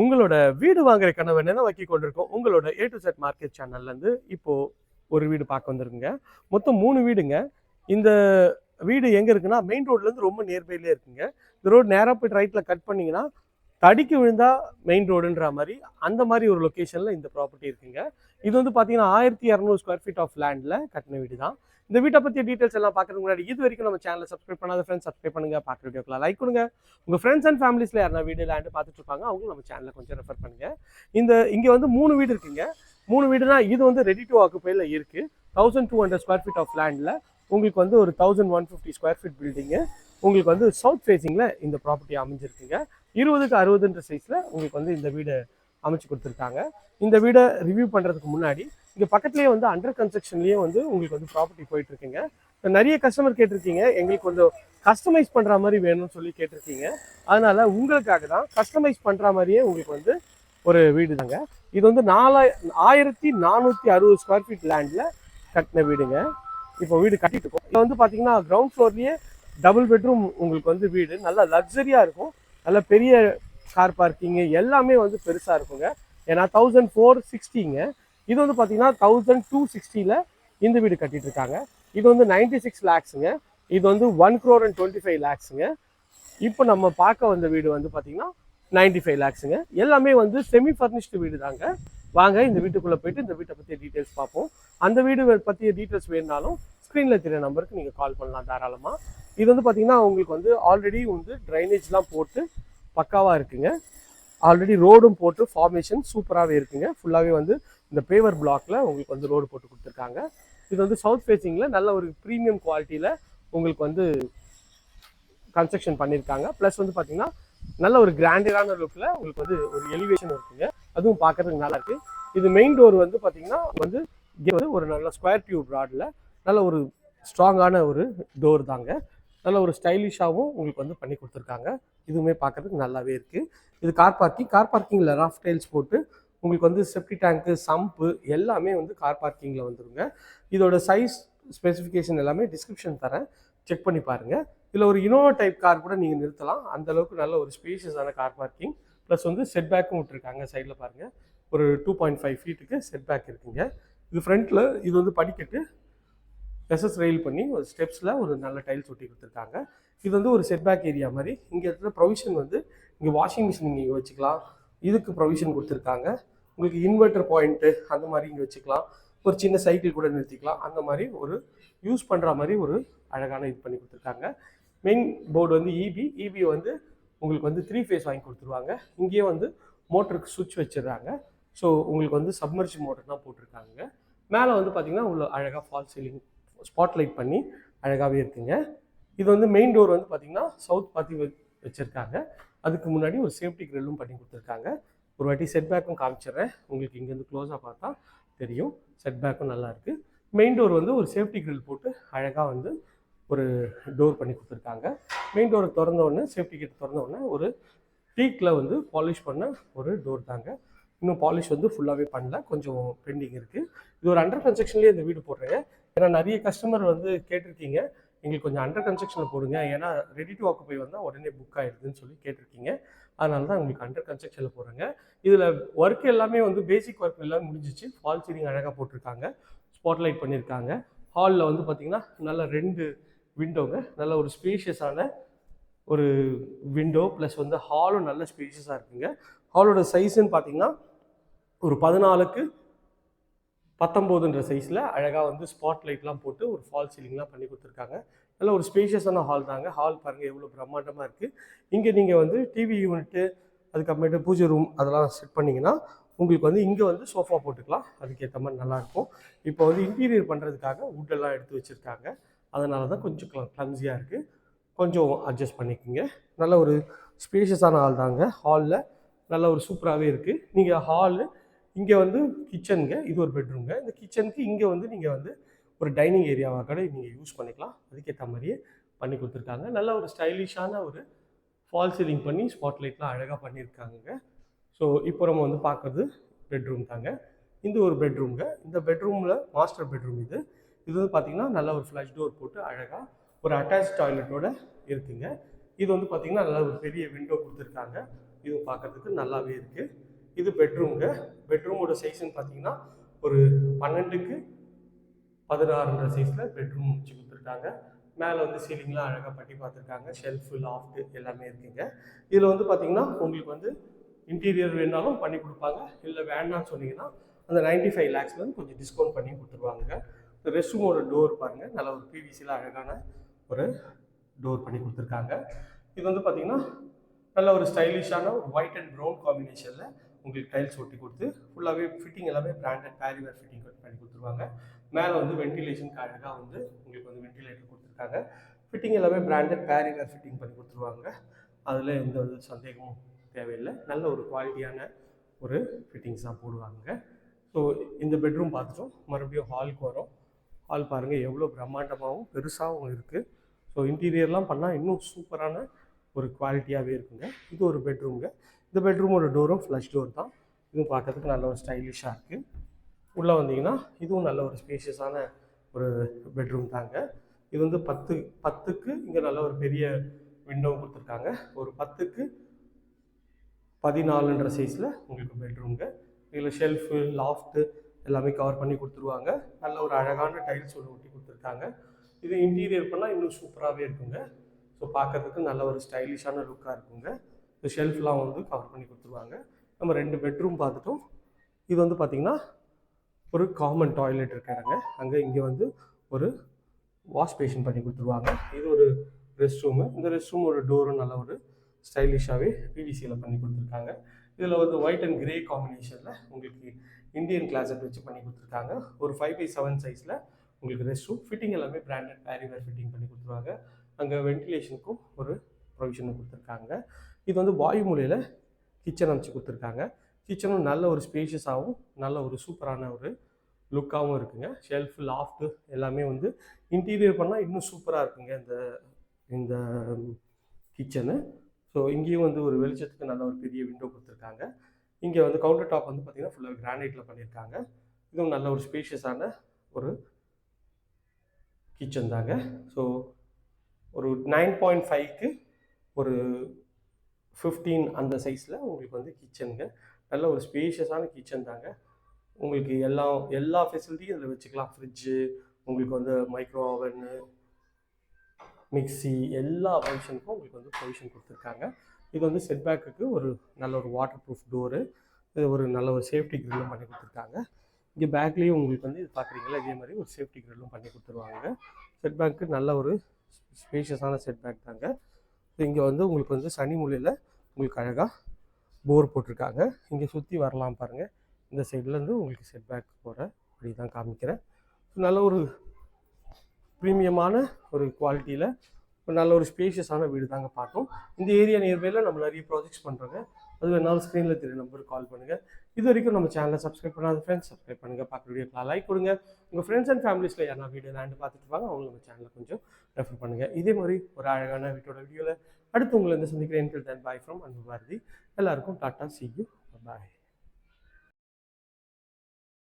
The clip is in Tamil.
உங்களோட வீடு வாங்குற கனவை வைக்க கொண்டிருக்கோம். உங்களோட ஏ டு செட் மார்க்கெட் சேனல்லேருந்து இப்போது ஒரு வீடு பார்க்க வந்திருக்குங்க. மொத்தம் மூணு வீடுங்க. இந்த வீடு எங்கே இருக்குன்னா மெயின் ரோட்லேருந்து ரொம்ப நியர்பைலே இருக்குங்க. இந்த ரோடு நேராக போய் ரைட்டில் கட் பண்ணிங்கன்னா தடிக்கு விழுந்தா மெயின் ரோடுன்ற மாதிரி அந்த மாதிரி ஒரு லொக்கேஷனில் இந்த ப்ராப்பர்ட்டி இருக்குங்க. இது வந்து பார்த்தீங்கன்னா ஆயிரத்தி இரநூறு ஸ்கொயர் ஃபீட் ஆஃப் லேண்டில் கட்டின வீடு தான் இந்த வீட்டை பற்றிய டீட்டெயில்ஸ் எல்லாம் பார்க்கறதுக்கு முன்னாடி இது வரைக்கும் நம்ம சேனலை சப்ஸ்கிரைப் பண்ணாத ஃப்ரெண்ட்ஸ் சப்ஸ்கிரைப் பண்ணுங்க. பார்க்குற வீடியோக்கெல்லாம் லைக் கொடுங்க. உங்கள் ஃப்ரெண்ட்ஸ் அண்ட் ஃபேமிலிஸில் யாரா வீடு லேண்டு பார்த்துட்டு இருப்பாங்க அவங்களும் நம்ம சேனலை கொஞ்சம் ரெஃபர் பண்ணுங்க. இந்த இங்கே வந்து மூணு வீடு இருக்குங்க. மூணு வீடுனா இது வந்து ரெடி டு ஆக்குப்பையில் இருக்குது thousand two hundred square feet of லேண்டில் உங்களுக்கு வந்து ஒரு thousand one fifty square feet building உங்களுக்கு வந்து சவுத் ஃபேஸிங்கில் இந்த ப்ராப்பர்ட்டி அமைஞ்சிருக்குங்க. இருபதுக்கு அறுபதுன்ற சைஸில் உங்களுக்கு வந்து இந்த வீடு அமைச்சு கொடுத்துருக்காங்க. இந்த வீடை ரிவ்யூ பண்ணுறதுக்கு முன்னாடி இங்கே பக்கத்துலேயே வந்து அண்டர் கன்ஸ்ட்ரக்ஷன்லேயே வந்து உங்களுக்கு வந்து ப்ராப்பர்ட்டி போயிட்டு இருக்குங்க நிறைய கஸ்டமர் கேட்டிருக்கீங்க. எங்களுக்கு கொஞ்சம் கஸ்டமைஸ் பண்ணுற மாதிரி வேணும்னு சொல்லி கேட்டிருக்கீங்க. அதனால் உங்களுக்காக தான் கஸ்டமைஸ் பண்ணுற மாதிரியே உங்களுக்கு வந்து ஒரு வீடு தாங்க இது வந்து நாலாய் ஆயிரத்தி நானூற்றி அறுபது ஸ்கொயர் ஃபீட் லேண்டில் கட்டின வீடுங்க. இப்போ வீடு கட்டிட்டு இருக்கோம். இது வந்து பார்த்தீங்கன்னா கிரவுண்ட் ஃப்ளோர்லேயே டபுள் பெட்ரூம் உங்களுக்கு வந்து வீடு. நல்லா லக்ஸரியாக இருக்கும். நல்ல பெரிய கார் பார்க்கிங்கு எல்லாமே வந்து பெருசாக இருக்குங்க. ஏன்னா தௌசண்ட் ஃபோர் சிக்ஸ்டிங்க இது வந்து பார்த்தீங்கன்னா தௌசண்ட் டூ சிக்ஸ்டியில் இந்த வீடு கட்டிட்டு இருக்காங்க இது வந்து நைன்டி சிக்ஸ் லேக்ஸுங்க இது வந்து one crore and twenty five லேக்ஸுங்க இப்போ நம்ம பார்க்க வந்த வீடு வந்து பார்த்தீங்கன்னா நைன்டி ஃபைவ் லேக்ஸுங்க எல்லாமே வந்து செமி ஃபர்னிஷ்டு வீடு தாங்க வாங்க இந்த வீட்டுக்குள்ளே போயிட்டு இந்த வீட்டை பற்றிய டீட்டெயில்ஸ் பார்ப்போம். அந்த வீடு பற்றிய டீட்டெயில்ஸ் வேணுனாலும் ஸ்க்ரீனில் தெரிய நம்பருக்கு நீங்கள் கால் பண்ணலாம் தாராளமாக இது வந்து பார்த்தீங்கன்னா உங்களுக்கு வந்து ஆல்ரெடி வந்து ட்ரைனேஜ்லாம் போட்டு பக்காவாக இருக்குங்க. ஆல்ரெடி ரோடும் போட்டு ஃபார்மேஷன் சூப்பராகவே இருக்குங்க. ஃபுல்லாகவே வந்து இந்த பேவர் பிளாக்ல உங்களுக்கு வந்து ரோடு போட்டு கொடுத்துருக்காங்க. இது வந்து சவுத் ஃபேஸிங்கில் நல்ல ஒரு ப்ரீமியம் குவாலிட்டியில் உங்களுக்கு வந்து கன்ஸ்ட்ரக்ஷன் பண்ணியிருக்காங்க ப்ளஸ் வந்து பார்த்தீங்கன்னா நல்ல ஒரு கிராண்டடான லுக்கில் உங்களுக்கு வந்து ஒரு எலிவேஷன் இருக்குங்க. அதுவும் பார்க்கறதுக்கு நல்லாயிருக்கு இது மெயின் டோர் வந்து பார்த்தீங்கன்னா வந்து இங்கே வந்து ஒரு நல்ல ஸ்கொயர் டியூப் ராடில் நல்ல ஒரு ஸ்ட்ராங்கான ஒரு டோர் தாங்க. நல்ல ஒரு ஸ்டைலிஷாகவும் உங்களுக்கு வந்து பண்ணி கொடுத்துருக்காங்க. இதுவுமே பார்க்கறதுக்கு நல்லாவே இருக்குது இது கார் பார்க்கிங் கார் பார்க்கிங்கில் ராஃப் டைல்ஸ் போட்டு உங்களுக்கு வந்து செப்டி டேங்க்கு சம்ப்பு எல்லாமே வந்து கார் பார்க்கிங்கில் வந்துடுங்க இதோட சைஸ் ஸ்பெசிஃபிகேஷன் எல்லாமே டிஸ்கிரிப்ஷன் தரேன். செக் பண்ணி பாருங்கள் இதில் ஒரு இனோவா டைப் கார் கூட நீங்கள் நிறுத்தலாம். அந்தளவுக்கு நல்ல ஒரு ஸ்பேஷியஸான கார் பார்க்கிங் ப்ளஸ் வந்து செட் பேக்கும் விட்டுருக்காங்க சைடில் பாருங்கள் ஒரு டூ பாயிண்ட் ஃபைவ் ஃபீட்டுக்கு செட் பேக் இருக்குங்க. இது ஃப்ரண்ட்டில் இது வந்து படிக்கட்டு. எஸ்எஸ் ரெயில் பண்ணி ஒரு ஸ்டெப்ஸில் ஒரு நல்ல டைல்ஸ் ஒட்டி கொடுத்துருக்காங்க. இது வந்து ஒரு செட்பேக் ஏரியா மாதிரி. இங்கே இருக்கிற ப்ரொவிஷன் வந்து இங்கே வாஷிங் மிஷின் நீங்கள் இங்கே வச்சுக்கலாம். இதுக்கு ப்ரொவிஷன் கொடுத்துருக்காங்க. உங்களுக்கு இன்வெர்ட்டர் பாயிண்ட்டு அந்த மாதிரி இங்கே வச்சுக்கலாம். ஒரு சின்ன சைக்கிள் கூட நிறுத்திக்கலாம். அந்த மாதிரி ஒரு யூஸ் பண்ணுற மாதிரி ஒரு அழகான இது பண்ணி கொடுத்துருக்காங்க. மெயின் போர்டு வந்து இபி இபி வந்து உங்களுக்கு வந்து த்ரீ ஃபேஸ் வாங்கி கொடுத்துருவாங்க. இங்கேயே வந்து மோட்டருக்கு சுவிட்ச் வச்சிடுறாங்க. ஸோ உங்களுக்கு வந்து சப்மர்ஜி மோட்டர் தான் போட்டிருக்காங்க. மேலே வந்து பார்த்தீங்கன்னா உள்ள அழகாக ஃபால் சீலிங் ஸ்பாட்லைட் பண்ணி அழகாகவே இருக்குங்க. இது வந்து மெயின் டோர் வந்து பார்த்தீங்கன்னா சவுத் பார்த்தி வச்சுருக்காங்க. அதுக்கு முன்னாடி ஒரு சேஃப்டி கிரில்லும் பண்ணி கொடுத்துருக்காங்க. ஒரு வாட்டி செட் பேக்கும் காமிச்சிடுறேன். உங்களுக்கு இங்கேருந்து க்ளோஸாக பார்த்தா தெரியும். செட் பேக்கும் நல்லா இருக்குது மெயின் டோர் வந்து ஒரு சேஃப்டி கிரில் போட்டு அழகாக வந்து ஒரு டோர் பண்ணி கொடுத்துருக்காங்க. மெயின் டோரை திறந்த உடனே சேஃப்டி கேட் திறந்த உடனே ஒரு டீக்கில் வந்து பாலிஷ் பண்ண ஒரு டோர் தாங்க. இன்னும் பாலிஷ் வந்து ஃபுல்லாகவே பண்ணல. கொஞ்சம் பெண்டிங் இருக்குது இது ஒரு அண்டர் கன்ஸ்ட்ரக்ஷன்லேயே இந்த வீடு போடுறேங்க. ஏன்னா நிறைய கஸ்டமர் வந்து கேட்டிருக்கீங்க. எங்களுக்கு கொஞ்சம் அண்டர் கன்ஸ்ட்ரக்ஷனில் போடுங்க. ஏன்னா ரெடி டு ஆக்குப்பை வந்தால் உடனே புக் ஆயிடுதுன்னு சொல்லி கேட்டிருக்கீங்க. அதனால தான் உங்களுக்கு அண்டர் கன்ஸ்ட்ரக்ஷனில் போடுறேங்க. இதில் ஒர்க் எல்லாமே வந்து பேசிக் ஒர்க் எல்லாமே முடிஞ்சிச்சு. ஃபால் சீலிங் அழகாக போட்டிருக்காங்க. ஸ்பாட்லைட் பண்ணியிருக்காங்க ஹாலில் வந்து பார்த்திங்கன்னா நல்ல ரெண்டு விண்டோங்க நல்ல ஒரு ஸ்பேஷியஸான ஒரு விண்டோ ப்ளஸ் வந்து ஹாலும் நல்ல ஸ்பேஷியஸாக இருக்குங்க. ஹாலோட சைஸ்ன்னு பார்த்தீங்கன்னா ஒரு பதினாலுக்கு பத்தொம்போதுன்ற சைஸில் அழகாக வந்து ஸ்பாட் லைட்லாம் போட்டு ஒரு ஃபால் சீலிங்லாம் பண்ணி கொடுத்துருக்காங்க. நல்ல ஒரு ஸ்பேஷியஸான ஹால் தாங்க. ஹால் பாருங்கள் எவ்வளோ பிரம்மாண்டமாக இருக்குது இங்கே நீங்கள் வந்து டிவி யூனிட்டு அதுக்கப்புறமேட்டு பூஜை ரூம் அதெல்லாம் செட் பண்ணிங்கன்னா உங்களுக்கு வந்து இங்கே வந்து சோஃபா போட்டுக்கலாம். அதுக்கேற்ற மாதிரி நல்லாயிருக்கும் இப்போ வந்து இன்டீரியர் பண்ணுறதுக்காக வுட்டெல்லாம் எடுத்து வச்சுருக்காங்க. அதனால தான் கொஞ்சம் க்ளம்ஸியாக இருக்குது கொஞ்சம் அட்ஜஸ்ட் பண்ணிக்கோங்க. நல்ல ஒரு ஸ்பேஷியஸான ஹால் தாங்க. ஹாலில் நல்ல ஒரு சூப்பராகவே இருக்குது நீங்கள் ஹாலு இங்கே வந்து கிச்சனுங்க இது ஒரு பெட்ரூம்ங்க இந்த கிச்சனுக்கு இங்கே வந்து நீங்கள் வந்து ஒரு டைனிங் ஏரியாவாக கூட நீங்கள் யூஸ் பண்ணிக்கலாம். அதுக்கேற்ற மாதிரியே பண்ணி கொடுத்துருக்காங்க. நல்ல ஒரு ஸ்டைலிஷான ஒரு ஃபால் சீலிங் பண்ணி ஸ்பாட் லைட்லாம் அழகாக பண்ணியிருக்காங்க ஸோ இப்போ நம்ம வந்து பார்க்குறது பெட்ரூம் தாங்க. இந்த ஒரு பெட்ரூம்ங்க இந்த பெட்ரூமில் மாஸ்டர் பெட்ரூம் இது. இது வந்து பார்த்தீங்கன்னா நல்ல ஒரு ஃப்ளஷ் டோர் போட்டு அழகாக ஒரு அட்டாச் டாய்லெட்டோட இருக்குங்க. இது வந்து பார்த்திங்கன்னா நல்ல ஒரு பெரிய விண்டோ கொடுத்துருக்காங்க. இது பார்க்கறதுக்கு நல்லாவே இருக்குது இது பெட்ரூம்ங்க பெட்ரூமோட சைஸ்ன்னு பார்த்தீங்கன்னா ஒரு பன்னெண்டுக்கு பதினாறுன்ற சைஸில் பெட்ரூம் வச்சு கொடுத்துருக்காங்க. மேலே வந்து சீலிங்லாம் அழகாக பட்டி பார்த்துருக்காங்க ஷெல்ஃபு லாஃப்ட்டு எல்லாமே இருக்குங்க. இதில் வந்து பார்த்தீங்கன்னா உங்களுக்கு வந்து இன்டீரியர் வேணாலும் பண்ணி கொடுப்பாங்க. இல்லை வேண்டாம்னு சொன்னீங்கன்னா அந்த நைன்டி ஃபைவ் லேக்ஸ்லேருந்து கொஞ்சம் டிஸ்கவுண்ட் பண்ணி கொடுத்துருவாங்க ரெஸ்ட் ரூமோட டோர் பாருங்கள் நல்ல ஒரு பிவிசியில் அழகான ஒரு டோர் பண்ணி கொடுத்துருக்காங்க. இது வந்து பார்த்தீங்கன்னா நல்ல ஒரு ஸ்டைலிஷான ஒரு ஒயிட் அண்ட் ப்ரௌன் காம்பினேஷனில் உங்களுக்கு டைல்ஸ் ஒட்டி கொடுத்து ஃபுல்லாகவே ஃபிட்டிங் எல்லாமே பிராண்டட் பேரிவேர் ஃபிட்டிங் பண்ணி கொடுத்துருவாங்க. மேலே வந்து வென்டிலேஷனுக்கு அழகாக வந்து உங்களுக்கு வந்து வென்டிலேட்டர் கொடுத்துருக்காங்க. ஃபிட்டிங் எல்லாமே பிராண்டட் பேரிவேர் ஃபிட்டிங் பண்ணி கொடுத்துருவாங்க. அதில் எந்த ஒரு சந்தேகமும் தேவையில்லை. நல்ல ஒரு குவாலிட்டியான ஒரு ஃபிட்டிங்ஸ் தான் போடுவாங்க. ஸோ இந்த பெட்ரூம் பார்த்துட்டோம். மறுபடியும் ஹாலுக்கு வரோம். ஹால் பாருங்கள் எவ்வளோ பிரம்மாண்டமாகவும் பெருசாகவும் இருக்குது ஸோ இன்டீரியர்லாம் பண்ணால் இன்னும் சூப்பரான ஒரு குவாலிட்டியாகவே இருக்குங்க. இது ஒரு பெட்ரூம்ங்க இந்த பெட்ரூமோட டோரும் ஃப்ளஷ் டோர் தான். இதுவும் பார்க்கறதுக்கு நல்ல ஒரு ஸ்டைலிஷாக இருக்குது உள்ளே வந்தீங்கன்னா இதுவும் நல்ல ஒரு ஸ்பேஷியஸான ஒரு பெட்ரூம் தாங்க. இது வந்து பத்து பத்துக்கு இங்கே நல்ல ஒரு பெரிய விண்டோ கொடுத்துருக்காங்க. ஒரு பத்துக்கு பதினாலுன்ற சைஸில் உங்களுக்கு பெட்ரூம்ங்க இதில் ஷெல்ஃபு லாஃப்ட்டு எல்லாமே கவர் பண்ணி கொடுத்துருவாங்க. நல்ல ஒரு அழகான டைல்ஸ் ஒன்று ஒட்டி கொடுத்துருக்காங்க. இது இன்டீரியர் பண்ணால் இன்னும் சூப்பராகவே இருக்குங்க. ஸோ பார்க்கறதுக்கு நல்ல ஒரு ஸ்டைலிஷான லுக்காக இருக்குங்க. இந்த ஷெல்ஃப்லாம் வந்து கவர் பண்ணி கொடுத்துருவாங்க. நம்ம ரெண்டு பெட்ரூம் பார்த்துட்டோம். இது வந்து பார்த்திங்கன்னா ஒரு காமன் டாய்லெட் இருக்காருங்க. அங்கே இங்கே வந்து ஒரு வாஷ் பேஷன் பண்ணி கொடுத்துருவாங்க. இது ஒரு ரெஸ்ட் ரூமு இந்த ரெஸ்ட் ரூம் ஒரு டோரும் நல்ல ஒரு ஸ்டைலிஷாகவே பிவிசியில் பண்ணி கொடுத்துருக்காங்க. இதில் வந்து ஒயிட் அண்ட் கிரே காம்பினேஷனில் உங்களுக்கு இந்தியன் கிளாஸட் வச்சு பண்ணி கொடுத்துருக்காங்க. ஒரு ஃபைவ் பை செவன் சைஸில் உங்களுக்கு ரெஸ்ட் ரூம் ஃபிட்டிங் எல்லாமே பிராண்டட் பேரிவேர் ஃபிட்டிங் பண்ணி கொடுத்துருவாங்க. அங்கே வென்டிலேஷனுக்கும் ஒரு ப்ரொவிஷனும் கொடுத்துருக்காங்க. இது வந்து வாயு மூலையில் கிச்சன் அமைச்சு கொடுத்துருக்காங்க. கிச்சனும் நல்ல ஒரு ஸ்பேஷியஸாகவும் நல்ல ஒரு சூப்பரான ஒரு லுக்காகவும் இருக்குங்க. ஷெல்ஃப் லாஃப்ட்டு எல்லாமே வந்து இன்டீரியர் பண்ணால் இன்னும் சூப்பராக இருக்குங்க இந்த இந்த கிச்சனு. ஸோ இங்கேயும் வந்து ஒரு வெளிச்சத்துக்கு நல்ல ஒரு பெரிய விண்டோ கொடுத்துருக்காங்க. இங்கே வந்து கவுண்டர் டாப் வந்து பார்த்திங்கன்னா ஃபுல்லாக கிரானைட்டில் பண்ணியிருக்காங்க இதுவும் நல்ல ஒரு ஸ்பேஷியஸான ஒரு கிச்சன் தாங்க. ஸோ ஒரு நைன் பாயிண்ட் ஃபைவ்க்கு ஒரு ஃபிஃப்டீன் அந்த சைஸில் உங்களுக்கு வந்து கிச்சனுங்க நல்ல ஒரு ஸ்பேஷியஸான கிச்சன் தாங்க. உங்களுக்கு எல்லா எல்லா ஃபெசிலிட்டியும் இதில் வச்சுக்கலாம். ஃப்ரிட்ஜு உங்களுக்கு வந்து மைக்ரோ ஓவனு மிக்ஸி எல்லா பொசிஷனுக்கும் உங்களுக்கு வந்து பொசிஷன் கொடுத்துருக்காங்க. இது வந்து செட்பேக்குக்கு ஒரு நல்ல ஒரு வாட்டர் ப்ரூஃப் டோரு இது ஒரு நல்ல ஒரு சேஃப்டி கிரில்லும் பண்ணி கொடுத்துருக்காங்க. இங்கே பேக்லேயும் உங்களுக்கு வந்து இது பார்க்குறீங்களா இதே மாதிரி ஒரு சேஃப்டி கிரில்லும் பண்ணி கொடுத்துருவாங்க. செட் பேக்கு நல்ல ஒரு ஸ்பேஷியஸான செட் பேக் தாங்க. இங்கே வந்து உங்களுக்கு வந்து சனி மூலையில் உங்களுக்கு அழகாக போர் போட்டிருக்காங்க. இங்கே சுற்றி வரலாம் பாருங்கள் இந்த சைட்லேருந்து உங்களுக்கு செட் பேக் போகிற அப்படி தான் காமிக்கிறேன். நல்ல ஒரு ப்ரீமியமான ஒரு குவாலிட்டியில் ஒரு நல்ல ஒரு ஸ்பேஷியஸான வீடு தாங்க பார்த்தோம். இந்த ஏரியா நியர்பையில் நம்ம நிறைய ப்ராஜெக்ட்ஸ் பண்ணுறோங்க அது வேணாலும் ஸ்க்ரீனில் தெரிய நம்பருக்கு கால் பண்ணுங்கள் இது வரைக்கும் நம்ம சேனலை சப்ஸ்கிரைப் பண்ணாத ஃப்ரெண்ட்ஸ் சப்ஸ்கிரைப் பண்ணுங்கள் பார்க்குற வீடியோக்கெலாம் லைக் கொடுங்க. உங்கள் ஃப்ரெண்ட்ஸ் அண்ட் ஃபேமிலிஸில் யாரா வீடியோ லேண்டு பார்த்துட்டு வாங்க அவங்க நம்ம சேனலை கொஞ்சம் ரெஃபர் பண்ணுங்கள் இதே மாதிரி ஒரு அழகான வீட்டோட வீடியோவில் அடுத்து உங்களை வந்து சந்திக்கிறேன். பாய் ஃப்ரம் அன்பு பாரதி எல்லாருக்கும் டாட்டா சி யூ பாய்